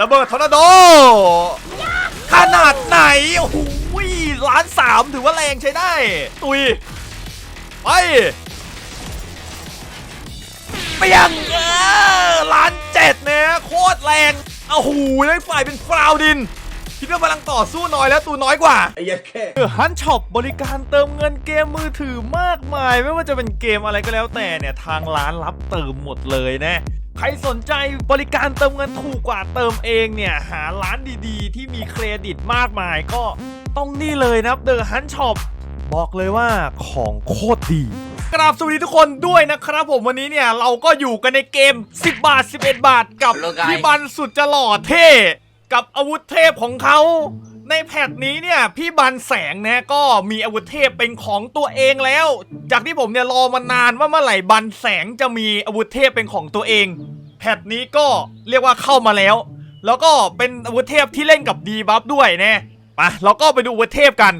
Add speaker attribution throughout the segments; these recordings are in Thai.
Speaker 1: ระเบิดทอร์นาโด ขนาดไหน โอ้โหล้านสามถือว่าแรงใช้ได้ ตุย ไปเปียงเออล้านเจ็ดเนะโคตรแรงโอ้โหแล้ฝ่ายเป็นฟราวดินคิดว่าพลังต่อสู้น้อยแล้วตัวน้อยกว่า
Speaker 2: ไอ้ยัดแค่
Speaker 1: ฮันช็อปบริการเติมเงินเกมมือถือมากมาย ไม่ว่าจะเป็นเกมอะไรก็แล้วแต่เนี่ย ทางร้านรับเติมหมดเลยนะ ใครสนใจบริการเติมเงินถูกกว่าเติมเองเนี่ย หาร้านดีๆ ที่มีเครดิตมากมายก็ต้องนี่เลยนะครับเดอะฮันช็อปบอกเลยว่าของโคตรดีกราบสวัสดีทุกคนด้วยนะครับผมวันนี้เนี่ย เราก็อยู่กันในเกม 10 บาท 11 บาทกับ
Speaker 2: โลกาย
Speaker 1: พี่บันสุดจะหล่อเท่ กับอาวุธเทพของเขา ในแพทนี้เนี่ยพี่บันแสงนะก็มีอาวุธเทพเป็นของตัวเองแล้ว จากที่ผมเนี่ยรอมานานว่าเมื่อไหร่บันแสงจะมีอาวุธเทพเป็นของตัวเอง แพทนี้ก็เรียกว่าเข้ามาแล้ว แล้วก็เป็นอาวุธเทพที่เล่นกับดีบัฟด้วยนะไปเราก็ไปดูอาวุธเทพกัน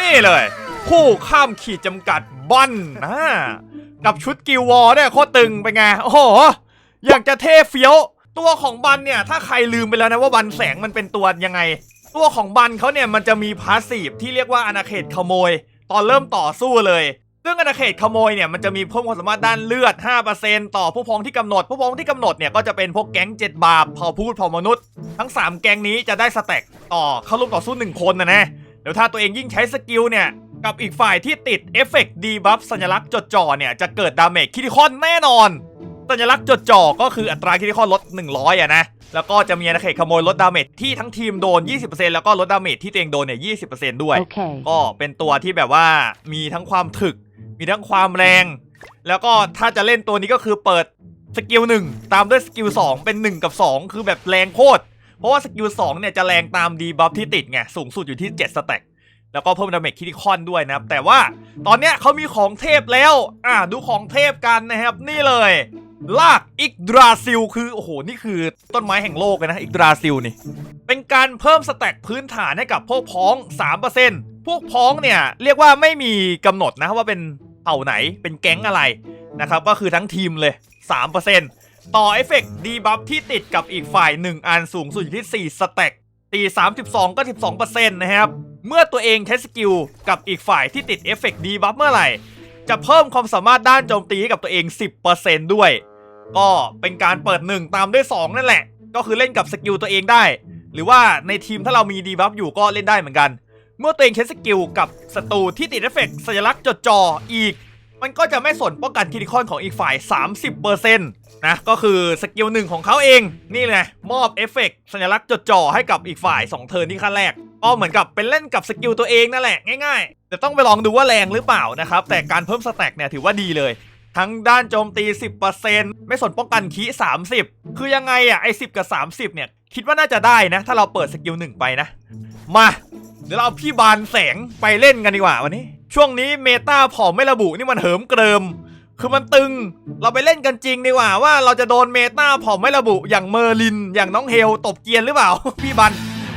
Speaker 1: นี่เลยผู้ข้ามขีดจำกัดบันนะกับชุดกิลวอร์เนี่ยโคตรตึงไปไงโอ้โหอยากจะเท่เฟี้ยวตัวของบันเนี่ยถ้าใครลืมไปแล้วนะว่าบันแสงมันเป็นตัวยังไง ตัวของบันเขาเนี่ยมันจะมีพาสซีฟที่เรียกว่าอาณาเขตขโมย ตอนเริ่มต่อสู้เลยซึ่งอาณาเขตขโมยเนี่ยมันจะมีเพิ่มความสามารถด้านเลือด 5%ต่อผู้พองที่กำหนด ผู้พองที่กำหนดเนี่ยก็จะเป็นพวกแก๊ง 7 บาปเผ่าพูดเผ่ามนุษย์ ทั้ง 3 แก๊งนี้จะได้สแต็กต่อเข้าร่วมต่อสู้ 1 คนนะนะเดี๋ยวถ้าตัวเองยิ่งใช้สกิลเนี่ย กับอีกฝ่ายที่ติดเอฟเฟกต์ดีบัฟสัญลักษณ์จดจ่อเนี่ยจะเกิดดาเมจคิติคอนแน่นอน สัญลักษณ์จดจ่อก็คืออัตราคิติคอนลด 100อะนะ แล้วก็จะมีอาณาเขตขโมยลดดาเมจที่ทั้งทีมโดน 20%แล้วก็ลดดาเมจที่ตัวเองโดนเนี่ย 20%ด้วย
Speaker 3: Okay.
Speaker 1: ก็เป็นตัวที่แบบว่ามีทั้งความถึก มีทั้งความแรง แล้วก็ถ้าจะเล่นตัวนี้ก็คือเปิดสกิลหนึ่งตามด้วยสกิล2เป็น 1 กับ 2 คือแบบแรงโคตร เพราะว่าสกิล2เนี่ยจะแรงตามดีบัฟที่ติดไงสูงสุดอยู่ที่ 7 สแต็กแล้วก็เพิ่มดาเมจคิติคอนด้วยนะครับ แต่ว่าตอนเนี้ยเขามีของเทพแล้ว อะดูของเทพกันนะครับ นี่เลย ลากอิกดราซิลคือ โอ้โห นี่คือต้นไม้แห่งโลกเลยนะ อิกดราซิลนี่ เป็นการเพิ่มสแต็กพื้นฐานให้กับพวกพ้อง 3%พวกพ้องเนี่ย เรียกว่าไม่มีกำหนดนะว่าเป็นเผ่าไหนเป็นแก๊งอะไรนะครับ ก็คือทั้งทีมเลย 3%ต่อเอฟเฟกต์ดีบัฟที่ติดกับอีกฝ่าย 1 อันสูงสุดอยู่ที่ 4 สแต็กตี 32 ก็ 12%นะครับ เมื่อตัวเองใช้สกิลกับอีกฝ่ายที่ติดเอฟเฟกต์ดีบัฟเมื่อไหร่ จะเพิ่มความสามารถด้านโจมตีให้กับตัวเอง 10%ด้วย ก็เป็นการเปิด 1 ตามด้วย 2 นั่นแหละ ก็คือเล่นกับสกิลตัวเองได้ หรือว่าในทีมถ้าเรามีดีบัฟอยู่ก็เล่นได้เหมือนกัน เมื่อตัวเองใช้สกิลกับศัตรูที่ติดเอฟเฟกต์สัญลักษณ์จดจออีก มันก็จะไม่สนป้องกันคิติคอนของอีกฝ่าย 30%นะก็คือสกิลหนึ่งของเขาเองนี่ไงมอบเอฟเฟกต์สัญลักษณ์จดจ่อให้กับอีกฝ่าย 2 เทิร์นที่ขั้นแรกก็เหมือนกับเป็นเล่นกับสกิลตัวเองนั่นแหละง่ายๆแต่ต้องไปลองดูว่าแรงหรือเปล่านะครับแต่การเพิ่มสแต็กเนี่ยถือว่าดีเลย ทั้งด้านโจมตี 10%ไม่สนป้องกันคี30 คือยังไงอะไอ้10 กับ 30 เนี่ย คิดว่าน่าจะได้นะ ถ้าเราเปิดสกิลหนึ่งไปนะ มา เดี๋ยวเราเอาพี่บานแสงไปเล่นกันดีกว่าวันนี้ ช่วงนี้เมตาผอมไม่ระบุนี่มันเหิมเกริม คือมันตึง เราไปเล่นกันจริงดีกว่า ว่าเราจะโดนเมตาผอมไม่ระบุอย่างเมอร์ลิน อย่างน้องเฮลตบเกียนหรือเปล่า พี่บัน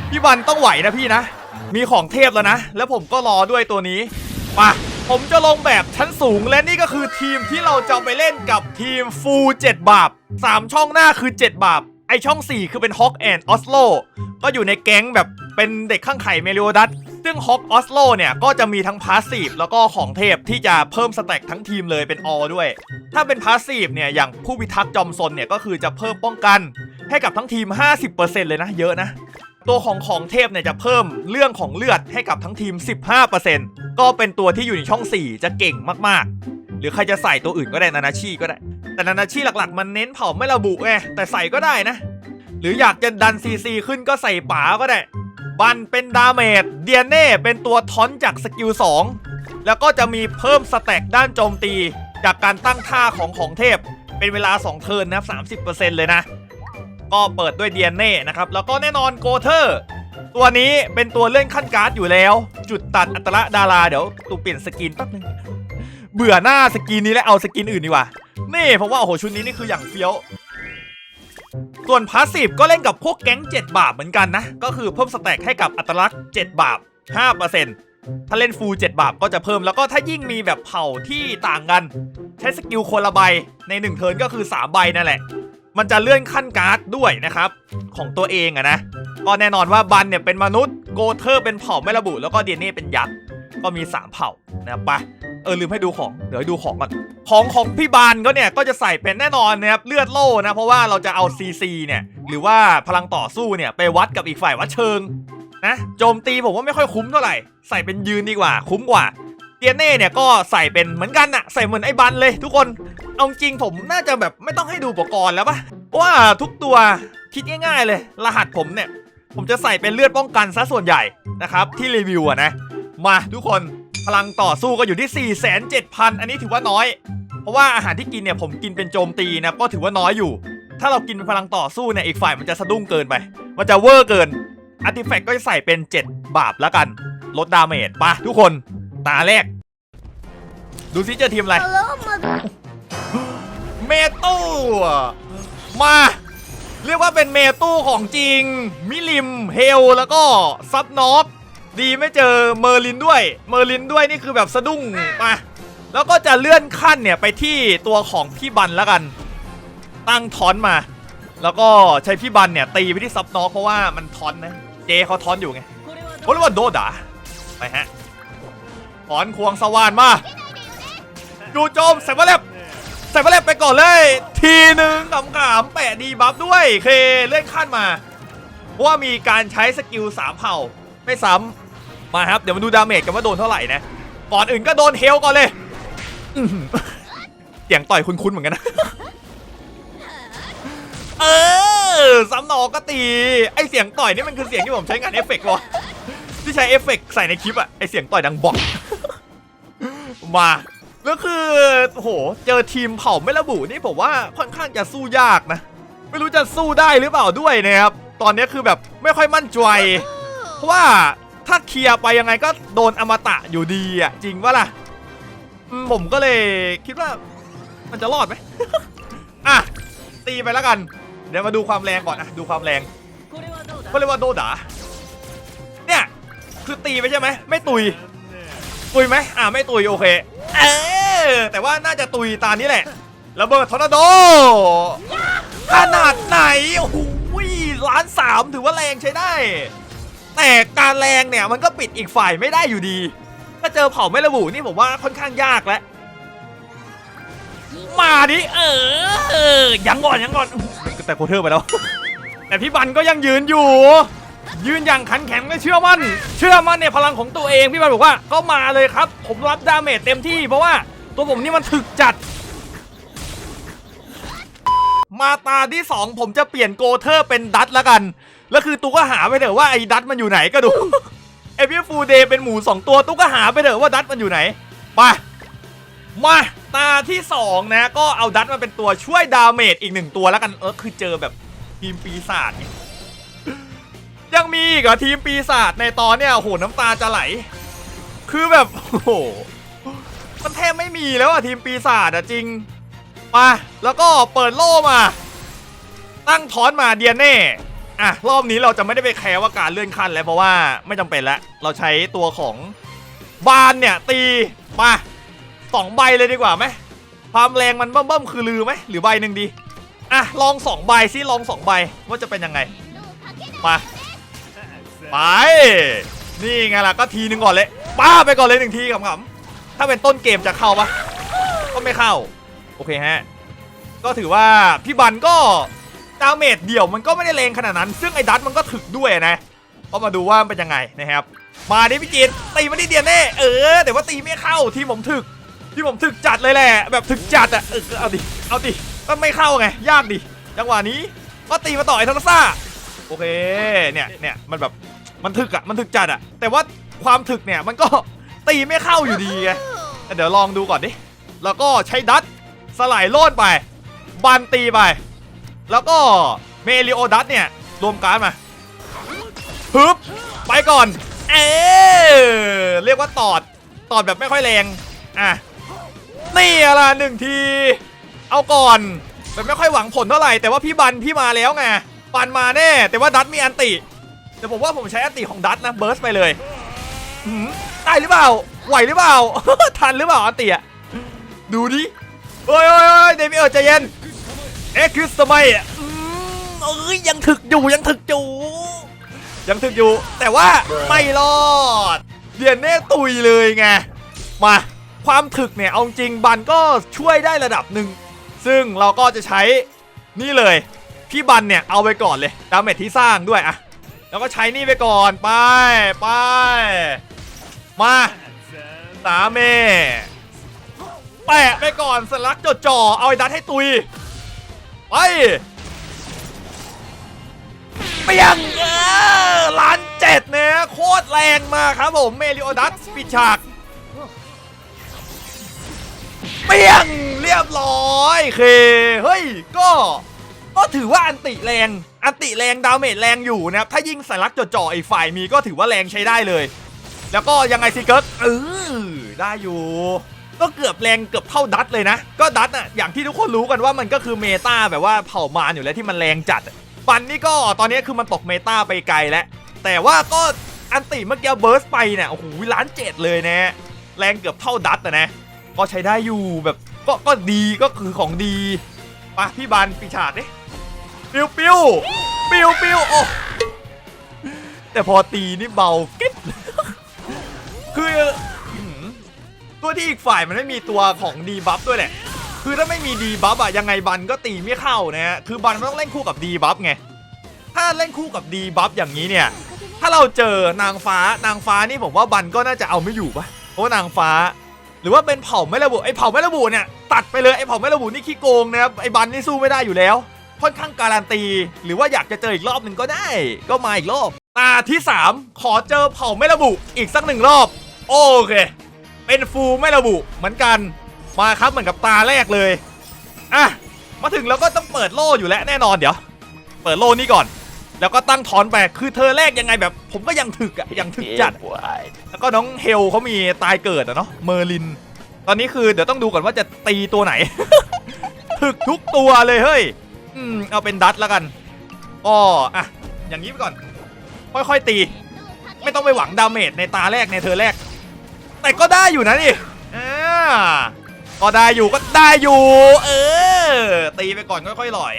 Speaker 1: พี่บันต้องไหวนะพี่นะ มีของเทพแล้วนะ แล้วผมก็รอด้วยตัวนี้มา ผมจะลงแบบชั้นสูงและนี่ก็คือทีมที่เราจะไปเล่นกับทีมฟู7บาป3 ช่องหน้าคือ 7 บาปไอช่อง 4 คือเป็นฮอกแอนด์ออสโลก็อยู่ในแก๊งแบบเป็นเด็กข้างไข่เมลิโอดัสซึ่งฮอกออสโลเนี่ย ก็จะมีทั้งพาสซีฟแล้วก็ของเทพที่จะเพิ่มสแต็กทั้งทีมเลยเป็นออด้วย ถ้าเป็นพาสซีฟเนี่ย อย่างผู้พิทักษ์จอมซนเนี่ย ก็คือจะเพิ่มป้องกันให้กับทั้งทีม 50%เลยนะ เยอะนะ ตัวของของเทพเนี่ยจะเพิ่มเรื่องของเลือดให้กับทั้งทีม 15% ก็เป็นตัวที่อยู่ในช่อง 4 จะเก่งมากๆ หรือใครจะใส่ตัวอื่นก็ได้นานาชีก็ได้ แต่นานาชีหลักๆ มันเน้นเผาไม่ระบุไงแต่ใส่ก็ได้นะ หรืออยากจะดันซีซีขึ้นก็ใส่ป๋าก็ได้ บันเป็นดาเมจเดียเน่เป็นตัวทอนจากสกิล2แล้วก็จะมีเพิ่มสแต็กด้านโจมตี จากการตั้งท่าของของเทพ เป็นเวลา 2 เทิร์นนะครับ30%เลยนะ ก็เปิดด้วยเดียเน่นะครับแล้วก็แน่นอนโกเทอร์ ตัวนี้เป็นตัวเลื่อนขั้นการ์ดอยู่แล้ว จุดตัดอัตระดาราเดี๋ยวตูเปลี่ยนสกินแป๊บนึงเบื่อหน้าสกินนี้แล้วเอาสกินอื่นดีกว่า นี่เพราะว่าโอ้โหชุดนี้นี่คืออย่างเฟี้ยว ส่วนพาสซีฟก็เล่นกับพวกแก๊ง 7 บาปเหมือนกันนะ ก็คือเพิ่มสแต็กให้กับอัตลักษณ์ 7 บาป5%ถ้าเล่นฟูล7บาปก็จะเพิ่มแล้วก็ถ้ายิ่งมีแบบเผ่าที่ต่างกัน ใช้สกิลคนละใบใน1เทิร์นก็คือ3ใบนั่นแหละ มันจะเลื่อนขั้นการ์ดด้วยนะครับ ของตัวเองอะนะ ก็แน่นอนว่าบันเนี่ยเป็นมนุษย์โกเทอร์เป็นเผ่าไม่ระบุ แล้วก็เดียนี่เป็นยักษ์ก็มี 3 เผ่านะครับไปเออลืมให้ดูของเดี๋ยวดูของก่อนของของพี่บานก็เนี่ยก็จะใส่เป็นแน่นอนนะครับเลือดโล่นะเพราะว่าเราจะเอา CC เนี่ยหรือว่าพลังต่อสู้เนี่ยไปวัดกับอีกฝ่ายวัดเชิงนะโจมตีผมว่าไม่ค่อยคุ้มเท่าไหร่ ใส่เป็นยืนดีกว่า คุ้มกว่าเตียเน่เนี่ยก็ใส่เป็นเหมือนกันอะใส่เหมือนไอ้บันเลย ทุกคนเอาจริงผมน่าจะแบบไม่ต้องให้ดูอุปกรณ์แล้วปะว่าทุกตัวคิดง่ายๆเลย รหัสผมเนี่ย ผมจะใส่เป็นเลือดป้องกันซะส่วนใหญ่นะครับ ที่รีวิวอะนะ มาทุกคนพลังต่อสู้ก็อยู่ที่ 4 7 0 0 0 อันนี้ถือว่าน้อย เพราะว่าอาหารที่กินเนี่ยผมกินเป็นโจมตีนะก็ถือว่าน้อยอยู่ ถ้าเรากินเป็นพลังต่อสู้เนี่ยอีกฝ่ายมันจะสะดุ้งเกินไป มันจะเวอร์เกินอาร์ติแฟกต์ก็จะใส่เป็น 7 บาปแล้วกันลดดาเมจไปะทุกคนตาแรก ดูซิเจอทีมอะไร
Speaker 2: Hello, mother.
Speaker 1: เมตู้มา เรียกว่าเป็นเมตู้ของจริง มิลิม เฮล แล้วก็ซับน็อกดีไม่เจอเมอร์ลินด้วย เมอร์ลินด้วยนี่คือแบบสะดุ้งมาแล้วก็จะเลื่อนขั้นเนี่ยไปที่ตัวของพี่บันแล้วกัน ตั้งทอนมา แล้วก็ใช้พี่บันเนี่ยตีไปที่ซับน็อกเพราะว่ามันทอนนะ เจเขาทอนอยู่ไงเขาเรียกว่าโดดาไปฮะถอนควงสว่านมาดูโจมใส่มาเล็บ ใส่มาเล็บไปก่อนเลย ทีหนึ่งขำๆแปะดีบัฟด้วยเคเลื่อนขั้นมา เพราะว่ามีการใช้สกิลสามเผ่า ไม่ซ้ำมาครับ เดี๋ยวมาดูดาเมจกันว่าโดนเท่าไหร่นะ ก่อนอื่นก็โดนเฮลก่อนเลยเสียงต่อยคุ้นๆเหมือนกันนะ เออซ้ำหนอก็ตี ไอเสียงต่อยนี่มันคือเสียงที่ผมใช้งานเอฟเฟกต์วะที่ใช้เอฟเฟกต์ใส่ในคลิปอะไอเสียงต่อยดังบอกมา แล้วคือโอ้โหเจอทีมเผ่าไม่ระบุนี่ผมว่าค่อนข้างจะสู้ยากนะ ไม่รู้จะสู้ได้หรือเปล่าด้วยนะครับ ตอนนี้คือแบบไม่ค่อยมั่นใจ เพราะว่าถ้าเคลียร์ไปยังไงก็โดนอมตะอยู่ดีอะจริงปะล่ะ ผมก็เลยคิดว่ามันจะรอดไหมอะตีไปแล้วกัน เดี๋ยวมาดูความแรงก่อนอะดูความแรงเขาเรียกว่าโดดาเนี่ยคือตีไปใช่ไหมไม่ตุย ตุยไหมอ่าไม่ตุยโอเคเอ อแต่ว่าน่าจะตุยตานี้แหละระเบิดทอร์นาโดขนาดไหนโอ้โหล้านสามถือว่าแรงใช้ได้ แต่การแรงเนี่ยมันก็ปิดอีกฝ่ายไม่ได้อยู่ดี ถ้าเจอเผ่าไม่ระบุนี่ผมว่าค่อนข้างยากแล้วมาดิเออเออยังก่อนยังก่อนแต่โคเทอร์ไปแล้ว แต่พี่บันก็ยังยืนอยู่ ยืนอย่างขันแข็งและเชื่อมั่น เชื่อมั่นในพลังของตัวเองพี่บันบอกว่าก็มาเลยครับ ผมรับดาเมจเต็มที่เพราะว่า ตัวผมนี่มันถึกจัด มาตาที่ 2 ผมจะเปลี่ยนโกเทอร์เป็นดัตแล้วกัน แล้วคือตุ๊กก็หาไปเถอะว่าไอ้ดัตมันอยู่ไหนก็ดูเอฟฟูเดย์เป็นหมู 2 ตัวตุ๊กก็หาไปเถอะว่าดัตมันอยู่ไหนไปมาตาที่ 2 นะ ก็เอาดัตมาเป็นตัวช่วยดาเมจอีกหนึ่งตัวแล้วกันเออคือเจอแบบทีมปีศาจยังมีอีกเหรอทีมปีศาจในตอนเนี่ยโอ้โหน้ำตาจะไหล คือแบบโอ้โห มันแทบไม่มีแล้วอะทีมปีศาจอะจริง มา แล้วก็เปิดโล่มา ตั้งทอนมาเดียนเน่อะรอบนี้เราจะไม่ได้ไปแคร์ว่าการเลื่อนขั้นแล้วเพราะว่าไม่จำเป็นแล้วเราใช้ตัวของบานเนี่ยตีมาสองใบเลยดีกว่าไหมความแรงมันเบิ่มๆคือลือไหมหรือใบหนึ่งดีอะลองสองใบซิลองสองใบว่าจะเป็นยังไงมาไป นี่ไงล่ะก็ทีหนึ่งก่อนเลยป้าไปก่อนเลยหนึ่งทีขำๆ ถ้าเป็นต้นเกมจะเข้าปะก็ไม่เข้า โอเคฮะ ก็ถือว่าพี่บันก็ดาเมจเดี่ยวมันก็ไม่ได้แรงขนาดนั้น ซึ่งไอ้ดัตมันก็ถึกด้วยนะ ก็มาดูว่ามันเป็นยังไงนะครับ มาดิพี่จีนตีมันที่เดียนแน่ เออ แต่ว่าตีไม่เข้าที่ผมถึก ที่ผมถึกจัดเลยแหละ แบบถึกจัดอะเออเอาดิ เอาดิก็ไม่เข้าไง ยากดิ จังหวะนี้ก็ตีมาต่อไอ้ทันซ่า โอเค เนี่ยเนี่ยมันแบบ มันถึกอะมันถึกจัดอะแต่ว่าความถึกเนี่ยมันก็ ตีไม่เข้าอยู่ดีไงแต่เดี๋ยวลองดูก่อนดิ แล้วก็ใช้ดัตสลายโล่นไป บันตีไป แล้วก็เมลิโอดัตเนี่ย รวมการมาฮึบไปก่อน เอเรียกว่าตอด ตอดแบบไม่ค่อยแรง อะ นี่อะล่ะหนึ่งที เอาก่อน แบบไม่ค่อยหวังผลเท่าไหร่ แต่ว่าพี่บันพี่มาแล้วไงบันมาแน่ แต่ว่าดัตมีอันติ แต่ผมว่าผมใช้อันติของดัตนะ เบิร์สไปเลยอื้อหือ ได้หรือเปล่า ไหวหรือเปล่า ทันหรือเปล่าอันติอะดูดิโอ้ยโอ้ยเดมิเออร์ใจเย็น เอ็กซ์คริสไมอะเอ้ยยังถึกอยู่ยังถึกอยู่ ยังถึกอยู่ แต่ว่าไม่รอดเดียนเน่ตุยเลยไง มาความถึกเนี่ย เอาจริงบันก็ช่วยได้ระดับหนึ่ง ซึ่งเราก็จะใช้นี่เลย พี่บันเนี่ย เอาไปก่อนเลย ดาเมจที่สร้างด้วยอะแล้วก็ใช้นี่ไปก่อนไปไป มาสามเมแปะไปก่อนสลักจดจ่อเอาไอ้ดัดให้ตุย ไปเปียงเออล้านเจ็ดเนี่ยโคตรแรงมากครับผมเมลิโอดัสปิดฉากเปียงเรียบร้อยเคเฮ้ยก็ก็ถือว่าอันติแรง อันติแรงดาเมจแรงอยู่นะครับถ้ายิงสลักจดจ่ออีกฝ่ายมีก็ถือว่าแรงใช้ได้เลย แล้วก็ยังไงซิเกิร์ตเออได้อยู่ก็เกือบแรงเกือบเท่าดัตเลยนะ ก็ดัตอะอย่างที่ทุกคนรู้กันว่ามันก็คือเมตาแบบว่าเผ่ามารอยู่แล้วที่มันแรงจัดอะปันนี่ก็ตอนนี้คือมันตกเมตาไปไกลแล้ว แต่ว่าก็อันติเมื่อกี้เบิร์สไปเนี่ยโอ้โหล้านเจ็ดเลยนะ แรงเกือบเท่าดัตอะนะ ก็ใช้ได้อยู่แบบก็ก็ดีก็คือของดีไปะพี่บันปีฉากดิปิวปิวปิวปิวโอ้แต่พอตีนี่เบากิ๊บ คือตัวที่อีกฝ่ายมันไม่มีตัวของดีบัฟด้วยแหละ คือถ้าไม่มีดีบัฟอะยังไงบันก็ตีไม่เข้านะฮะ คือบันมันต้องเล่นคู่กับดีบัฟไง ถ้าเล่นคู่กับดีบัฟอย่างนี้เนี่ย ถ้าเราเจอนางฟ้านางฟ้านี่ผมว่าบันก็น่าจะเอาไม่อยู่ปะเพราะว่านางฟ้า หรือว่าเป็นเผ่าไม่ระบุไอ้เผ่าไม่ระบุเนี่ยตัดไปเลยไอ้เผ่าไม่ระบุนี่ขี้โกงนะครับไอ้บันนี่สู้ไม่ได้อยู่แล้ว ค่อนข้างการันตี หรือว่าอยากจะเจออีกรอบหนึ่งก็ได้ ก็มาอีกรอบตาที่ 3 ขอเจอเผ่าไม่ระบุอีกสักหนึ่งรอบ โอเค เป็นฟูไม่ระบุเหมือนกัน มาครับเหมือนกับตาแรกเลย อะ มาถึงแล้วก็ต้องเปิดโล่อยู่แล้วแน่นอนเดี๋ยว เปิดโล่นี่ก่อน แล้วก็ตั้งถอนไปคือเธอแรกยังไงแบบ ผมก็ยังถึกอะยังถึกจัด แล้วก็น้องเฮลเขามีตายเกิดอะเนาะ เมอร์ลิน ตอนนี้คือเดี๋ยวต้องดูก่อนว่าจะตีตัวไหน ถึกทุกตัวเลยเฮ้ย อืม เอาเป็นดัตแล้วกันก็อะ อย่างนี้ไปก่อน ค่อยๆตี ไม่ต้องไปหวังดาเมจในตาแรกในเธอแรก แต่ก็ได้อยู่นะนี่อ่าก็ได้อยู่ก็ได้อยู่ เออ ตีไปก่อนค่อยๆหลอย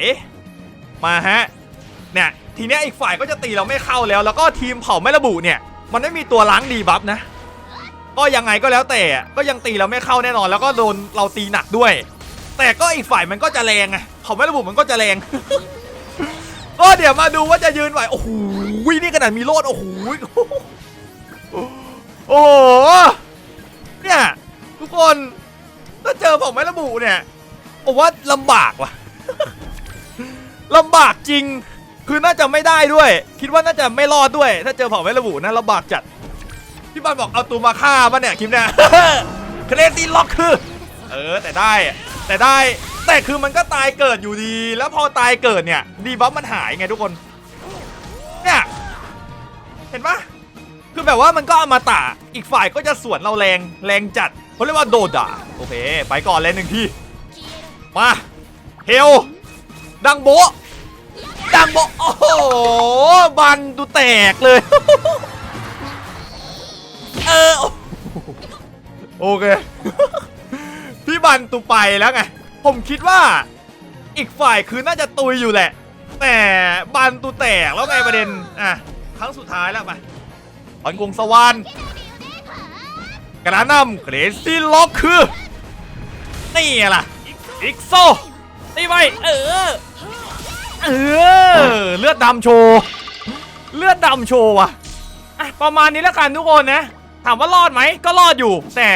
Speaker 1: มาฮะเนี่ยทีเนี้ยอีกฝ่ายก็จะตีเราไม่เข้าแล้ว แล้วก็ทีมเผ่าไม่ระบุเนี่ย มันไม่มีตัวล้างดีบัฟนะ ก็ยังไงก็แล้วแต่อะก็ยังตีเราไม่เข้าแน่นอน แล้วก็โดนเราตีหนักด้วย แต่ก็อีกฝ่ายมันก็จะแรงไงเผ่าไม่ระบุมันก็จะแรง ก็เดี๋ยวมาดูว่าจะยืนไหวโอ้โหนี่ขนาดมีโลดโอ้โหโอ้โห เนี่ยทุกคนถ้าเจอเผ่าไม่ระบุเนี่ยผมว่าลำบากว่ะลำบากจริง คือน่าจะไม่ได้ด้วย คิดว่าน่าจะไม่รอดด้วย ถ้าเจอเผ่าไม่ระบุนะลำบากจัดพี่บอลบอกเอาตัวมาฆ่าป่ะเนี่ยคลิปเนี่ยเครซี่ล็อกคือ เออแต่ได้แต่ได้แต่คือมันก็ตายเกิดอยู่ดี แล้วพอตายเกิดเนี่ยดีบัฟมันหายไงทุกคนเนี่ยเห็นปะ คือแบบว่ามันก็อมตะอีกฝ่ายก็จะสวนเราแรงแรงจัดเขาเรียกว่าโดดอะโอเค ไปก่อนเลยหนึ่งทีมาเฮลดังโบดังโบโอ้โหบันดูแตกเลยเออโอเคพี่บันตูไปแล้วไงผมคิดว่าอีกฝ่ายคือน่าจะตุยอยู่แหละ แต่บันตูแตกแล้วไงประเด็นอะครั้งสุดท้ายแล้วไป ถอนกงสวรรค์กระนำเกรซี่ล็อกคือ นี่ล่ะ อีกโซตีไปเออ เออ เลือดดำโชว์ เลือดดำโชว์ว่ะอะประมาณนี้แล้วกันทุกคนนะ ถามว่ารอดไหม ก็รอดอยู่ แต่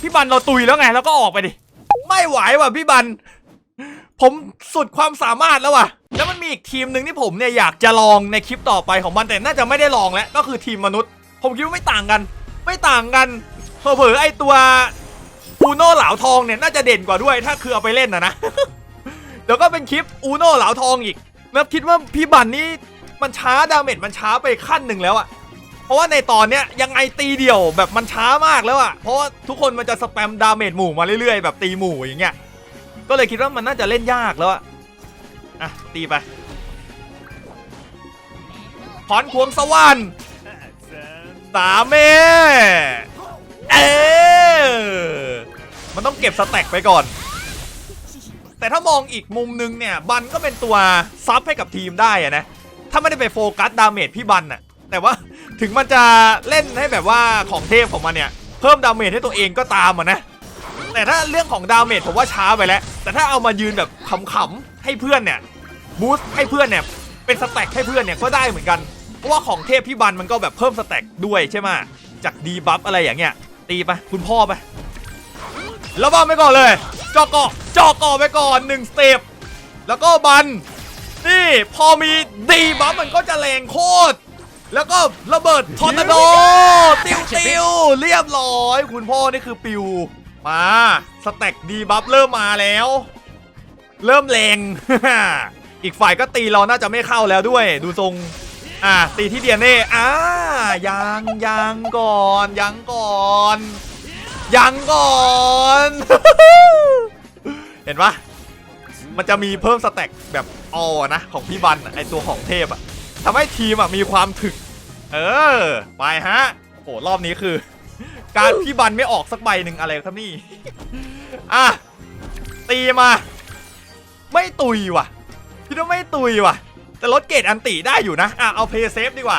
Speaker 1: พี่บันเราตุยแล้วไงแล้วก็ออกไปดิ ไม่ไหวว่ะพี่บัน ผมสุดความสามารถแล้วว่ะ แล้วมันมีอีกทีมหนึ่งที่ผมเนี่ยอยากจะลองในคลิปต่อไปของมันแต่น่าจะไม่ได้ลองแล้ว ก็คือทีมมนุษย์ ผมคิดว่าไม่ต่างกัน ไม่ต่างกันเผลอๆไอตัวอูโน่เหลาทองเนี่ยน่าจะเด่นกว่าด้วยถ้าคือเอาไปเล่นนะนะเดี๋ยวก็เป็นคลิปอูโน่เหลาทองอีกแล้วคิดว่าพี่บันนี่มันช้าดาเมจมันช้าไปขั้นหนึ่งแล้วอะเพราะว่าในตอนเนี้ยยังไงตีเดี่ยวแบบมันช้ามากแล้วอะเพราะว่าทุกคนมันจะสแปมดาเมจหมู่มาเรื่อยๆ แบบตีหมู่อย่างเงี้ยก็เลยคิดว่ามันน่าจะเล่นยากแล้วอะอะตีไปถอนควงสวรรค์ สามเมเออมันต้องเก็บสแต็กไปก่อน แต่ถ้ามองอีกมุมนึงเนี่ยบันก็เป็นตัวซับให้กับทีมได้อะนะ ถ้าไม่ได้ไปโฟกัสดาเมจพี่บันน่ะแต่ว่าถึงมันจะเล่นให้แบบว่าของเทพของมันเนี่ย เพิ่มดาเมจให้ตัวเองก็ตามอะนะ แต่ถ้าเรื่องของดาเมจผมว่าช้าไปแล้ว แต่ถ้าเอามายืนแบบขำๆให้เพื่อนเนี่ยบูสต์ให้เพื่อนเนี่ยเป็นสแต็กให้เพื่อนเนี่ยก็ได้เหมือนกัน ราะว่าของเทพพี่บันมันก็แบบเพิ่มสแต็กด้วยใช่ไหมจากดีบัฟอะไรอย่างเงี้ย ตีไปคุณพ่อไปแล้วบ้าไปก่อนเลยจอกเกาะจอกเกาะไปก่อนหนึ่งสเต็ปแล้วก็บัน นี่พอมีดีบัฟมันก็จะแรงโคตรแล้วก็ระเบิดทอร์นาโดติวติวเรียบร้อย คุณพ่อนี่คือปิว มาสแต็กดีบัฟเริ่มมาแล้ว เริ่มแรง อีกฝ่ายก็ตีเราน่าจะไม่เข้าแล้วด้วย ดูทรง อะตีที่เดียเน่อ่ายังยังก่อนยังก่อนยังก่อน เห็นปะมันจะมีเพิ่มสแต็กแบบออนะ ของพี่บันไอตัวของเทพอะทำให้ทีมอะมีความถึก เออ ไปฮะโอ้รอบนี้คือ การพี่บันไม่ออกสักใบหนึ่งอะไรครับนี่ อะ ตีมา ไม่ตุยว่ะ พี่ว่าไม่ตุยว่ะ แต่ลดเกรดอันติได้อยู่นะอะเอาเพย์เซฟดีกว่า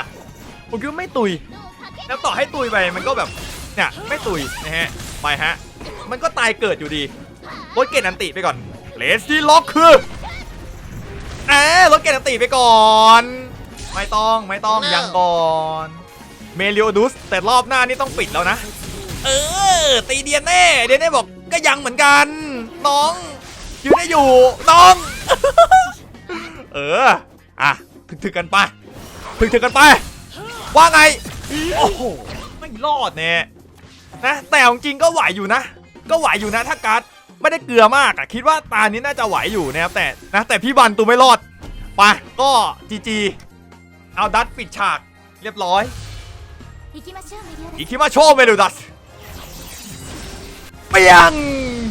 Speaker 1: ผมคิดว่าไม่ตุย แล้วต่อให้ตุยไปมันก็แบบเนี่ยไม่ตุยนะฮะไปฮะ มันก็ตายเกิดอยู่ดีลดเกรดอันติไปก่อนเลสที่ล็อกคือเอ๊ลดเกรดอันติไปก่อน ไม่ต้องไม่ต้องยังก่อนเมลิโอดุสแต่รอบหน้านี่ต้องปิดแล้วนะ เออ ตีเดียนแน่เดียนแน่บอกก็ยังเหมือนกัน น้อง อยืนได้อยู่ น้อง เออ อะถึกๆกันไปถึกๆกันไป ว่าไง โอ้โห ไม่รอดเนี่ยนะ แต่จริงก็ไหวอยู่นะ ก็ไหวอยู่นะ ถ้าการ์ดไม่ได้เกลือมากอะคิดว่าตานี้น่าจะไหวอยู่นะครับแต่นะแต่พี่บันตูไม่รอดไปก็จีจีเอาดัตปิดฉากเรียบร้อยอีกคิมาโชว์เมลูดัสเปียง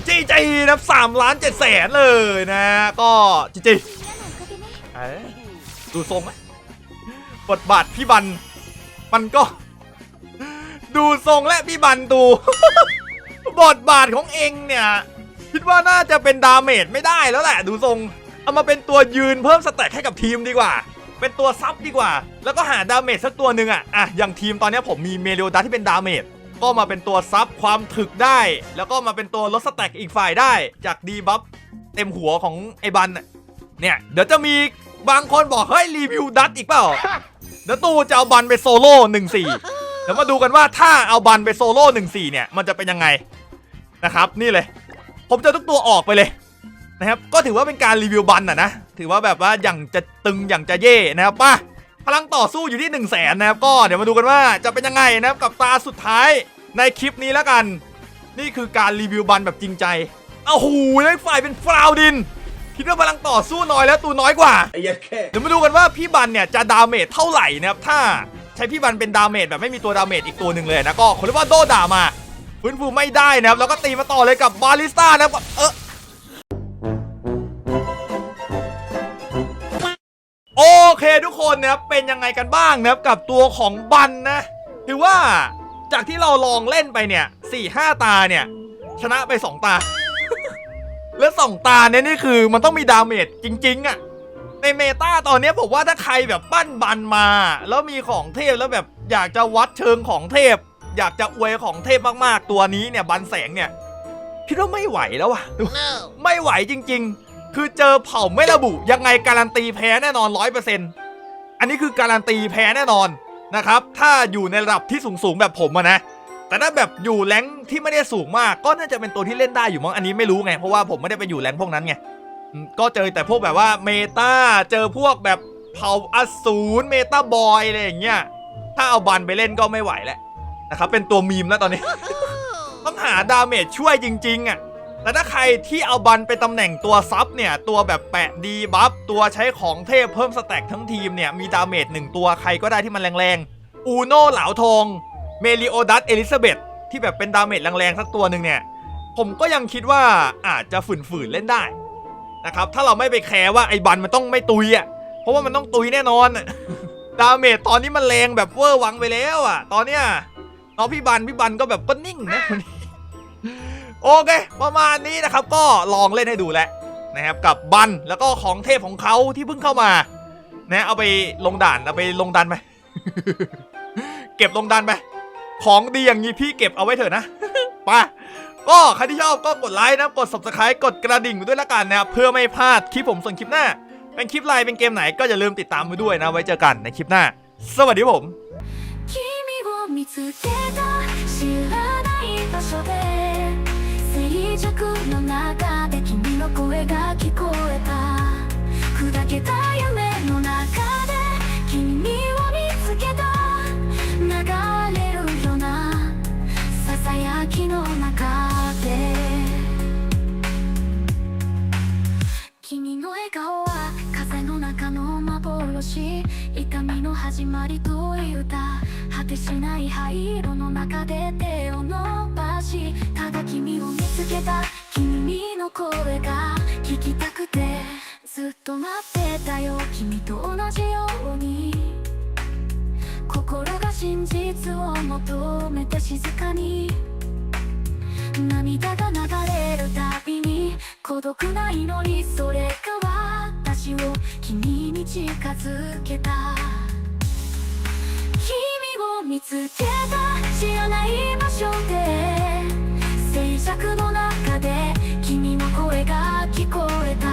Speaker 1: จีจีนะสามล้านเจ็ดแสนเลยนะ ก็จีจี ดูทรงไหมบทบาทพี่บัน มันก็ ดูทรงและพี่บันดู บทบาทของเองเนี่ย คิดว่าน่าจะเป็นดาเมจไม่ได้แล้วแหละ ดูทรง เอามาเป็นตัวยืนเพิ่มสแต็กให้กับทีมดีกว่า เป็นตัวซับดีกว่า แล้วก็หาดาเมจสักตัวหนึ่งอะอะอย่างทีมตอนนี้ผมมีเมเรียดัสที่เป็นดาเมจก็มาเป็นตัวซับความถึกได้ แล้วก็มาเป็นตัวลดสแต็กอีกฝ่ายได้ จากดีบัฟเต็มหัวของไอ้บันเนี่ย เดี๋ยวจะมี บางคนบอก เฮ้ย รีวิวดัตอีกเปล่าเดี๋ยวตู้จะเอาบันไปโซโล่หนึ่งสี่เดี๋ยวมาดูกันว่าถ้าเอาบันไปโซโล่หนึ่งสี่เนี่ย มันจะเป็นยังไงนะครับ นี่เลย ผมจะทุกตัวออกไปเลยนะครับ ก็ถือว่าเป็นการรีวิวบันอะนะ ถือว่าแบบว่าอย่างจะตึงอย่างจะเย่นะครับป่ะพลังต่อสู้อยู่ที่1นึ่งแสนนะครับ ก็เดี๋ยวมาดูกันว่าจะเป็นยังไงนะครับกับตาสุดท้ายในคลิปนี้แล้วกัน นี่คือการรีวิวบันแบบจริงใจเอาหูแล้วฝ่ายเป็นฟราวดิน คิดว่าพลังต่อสู้น้อยแล้วตัวน้อยกว่า
Speaker 3: ไอ้ยัดแค่
Speaker 1: เดี๋ยวมาดูกันว่าพี่บันเนี่ยจะดาเมจเท่าไหร่นะครับถ้าใช้พี่บันเป็นดาเมจแบบไม่มีตัวดาเมจอีกตัวหนึ่งเลยนะก็คนเรียกว่าโดด่ามาฟื้นฟูไม่ได้นะครับแล้วก็ตีมาต่อเลยกับบาลิสต้านะครับเออโอเคทุกคนนะครับเป็นยังไงกันบ้างนะครับกับตัวของบันนะถือว่าจากที่เราลองเล่นไปเนี่ยสี่ห้าตาเนี่ย ชนะไปสองตา แล้วสองตาเนี่ยนี่คือมันต้องมีดาเมจจริง ๆอะในเมตาตอนนี้ผมว่าถ้าใครแบบปั้นบันมา แล้วมีของเทพแล้วแบบอยากจะวัดเชิงของเทพ อยากจะอวยของเทพมากๆ ตัวนี้เนี่ยบันแสงเนี่ยคิดว่าไม่ไหวแล้ววะดูไม่ไหวจริง ๆ คือเจอเผ่าไม่ระบุยังไงการันตีแพ้แน่นอนร้อยเปอร์เซ็นต์อันนี้คือการันตีแพ้แน่นอนนะครับ ถ้าอยู่ในระดับที่สูงๆแบบผมอะนะ แต่ถ้าแบบอยู่แรงค์ที่ไม่ได้สูงมาก ก็น่าจะเป็นตัวที่เล่นได้อยู่มั้งอันนี้ไม่รู้ไงเพราะว่าผมไม่ได้ไปอยู่แรงค์พวกนั้นไงอืมก็เจอแต่พวกแบบว่าเมตาเจอพวกแบบเผ่าอสูรเมตาบอยอะไรอย่างเงี้ยถ้าเอาบันไปเล่นก็ไม่ไหวแล้วนะครับเป็นตัวมีมแล้วตอนนี้ ต้องหาดาเมจช่วยจริงๆอะแต่ถ้าใครที่เอาบันไปตำแหน่งตัวซับเนี่ย ตัวแบบแปะดีบัฟตัวใช้ของเทพเพิ่มสแต็กทั้งทีมเนี่ยมีดาเมจหนึ่งตัวใครก็ได้ที่มันแรงๆอูโน่เหลาทอง เมลิโอดัสเอลิซาเบธที่แบบเป็นดาเมจแรงๆสักตัวหนึ่งเนี่ย ผมก็ยังคิดว่าอาจจะฝืนๆเล่นได้นะครับ ถ้าเราไม่ไปแคร์ว่าไอ้บันมันต้องไม่ตุยอะ เพราะว่ามันต้องตุยแน่นอนอะดาเมจตอนนี้มันแรงแบบเวอร์วังไปแล้วอะ ตอนเนี้ยน้องพี่บันพี่บันก็แบบก็นิ่งนะคนนี้โอเค ประมาณนี้นะครับ ก็ลองเล่นให้ดูแหล้วนะครับกับบันแล้วก็ของเทพของเขาที่เพิ่งเข้ามานะเอาไปลงด่านเอาไปลงดันไป เก็บลงดันไป ของดีอย่างนี้พี่เก็บเอาไว้เถอะนะ ไปก็ใครที่ชอบก็กดไลค์นะกด subscribe กดกระดิ่งด้วยละกันนะครับเพื่อไม่พลาดคลิปผมส่วนคลิปหน้า เป็นคลิปไลน์เป็นเกมไหนก็อย่าลืมติดตามไปด้วยนะ ไว้เจอกันในคลิปหน้า สวัสดีครับผม
Speaker 2: 君を見つけた知らない場所で静寂の中で君の声が聞こえた砕けた 顔は風の中の幻痛みの始まりというた果てしない灰色の中で手を伸ばしただ君を見つけた君の声が聞きたくてずっと待ってたよ君と同じように。心が真実を求めて静かに。涙が流れるたびに孤独な祈りそれが私を君に近づけた。君を見つけた知らない場所で静寂の中で君の声が聞こえた。